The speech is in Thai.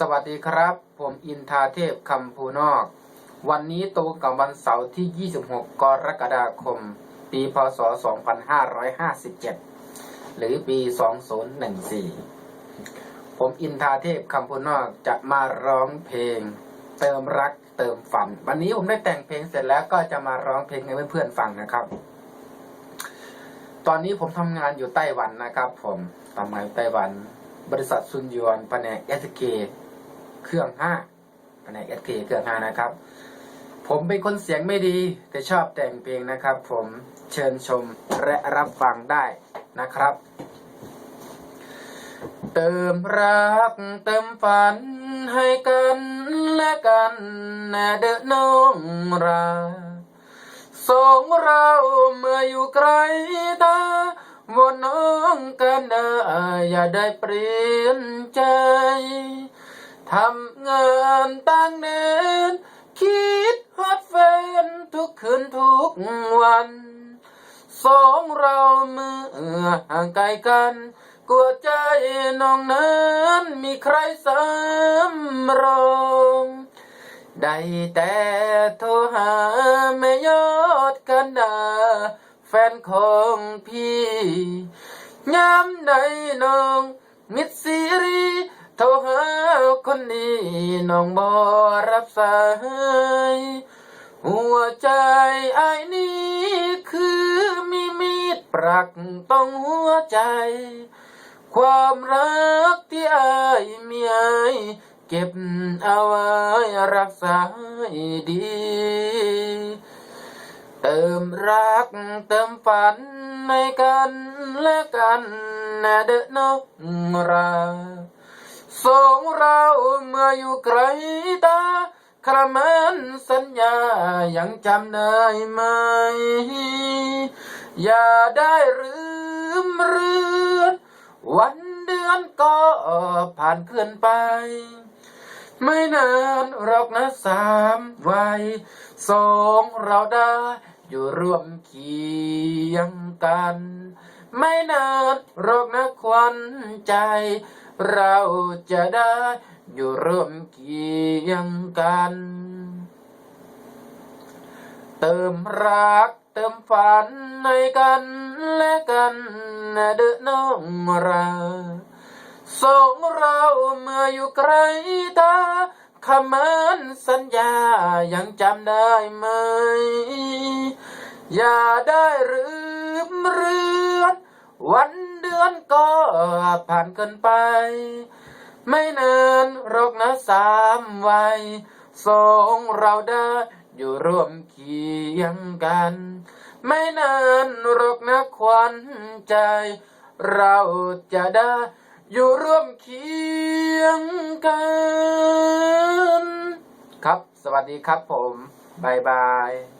สวัสดีครับ ผมอินทาเทพคำภูนอก วันนี้ตรงกับวันเสาร์ที่ 26 กรกฎาคม ปีพศ 2557 หรือปี 2014 ผมอินทาเทพคำพูนอกจะมาร้องเพลง เติมรักเติมฝัน วันนี้ผมได้แต่งเพลงเสร็จแล้วก็จะมาร้องเพลงให้เพื่อนๆฟังนะครับ ตอนนี้ผมทำงานอยู่ไต้หวันนะครับ ผมทำงานอยู่ไต้หวันบริษัทซุนยวนแผนกเอสเค เครื่องห้าแผนกเอสเคเครื่องห้านะครับ ผมเป็นคนเสียงไม่ดี แต่ชอบแต่งเพลงนะครับ ผมเชิญชมและรับฟังได้นะครับ เติมรักเติมฝันให้กันและกันนะเด้อน้องราสองเราเมื่ออยู่ไกลตาวนน้องกันเด้ออย่าได้เปลี่ยนใจ ทำงานตั้งเน้นคิดฮอดแฟนทุกคืนทุกวัน สองเราเมื่อห่างไกลกัน กลัวใจน้องนั้นมีใครสำรองได้แต่โทรหาแม่ยอดกันดาแฟนของพี่ย้ำในน้องมิด น้องบอรับสายหัวใจไอ้นี้คือมีมีดปรักต้องหัวใจ ความรักที่ไอายมีไอเก็บเอาไว้รักษาดี เติมรักเติมฝันในกันและกันนะเด้อน้องรา สองเราเมื่ออยู่ไกลตาครามันสัญญายังจำได้ไหม อย่าได้ลืมเรือนวันเดือนก็ผ่านเพื่อนไป ไม่นานหรอกนะสามวัยสองเราได้อยู่ร่วมเคียงกัน ไม่นานหรอกนะควันใจ เราจะได้อยู่ร่วมเคียงกัน เติมรักเติมฝันในกันและกันเด้อน้องเราสองเราเมื่ออยู่ไกลตาคำมันสัญญายังจำได้ไหม อย่าได้ลืมเรือน วันเดือนก็านเกินไป ไม่นานหรอกนะสามวัยสองเราได้อยู่ร่วมเคียงกัน ไม่นานหรอกนะควันใจ เราจะได้อยู่ร่วมเคียงกัน ครับ สวัสดีครับผมบายบาย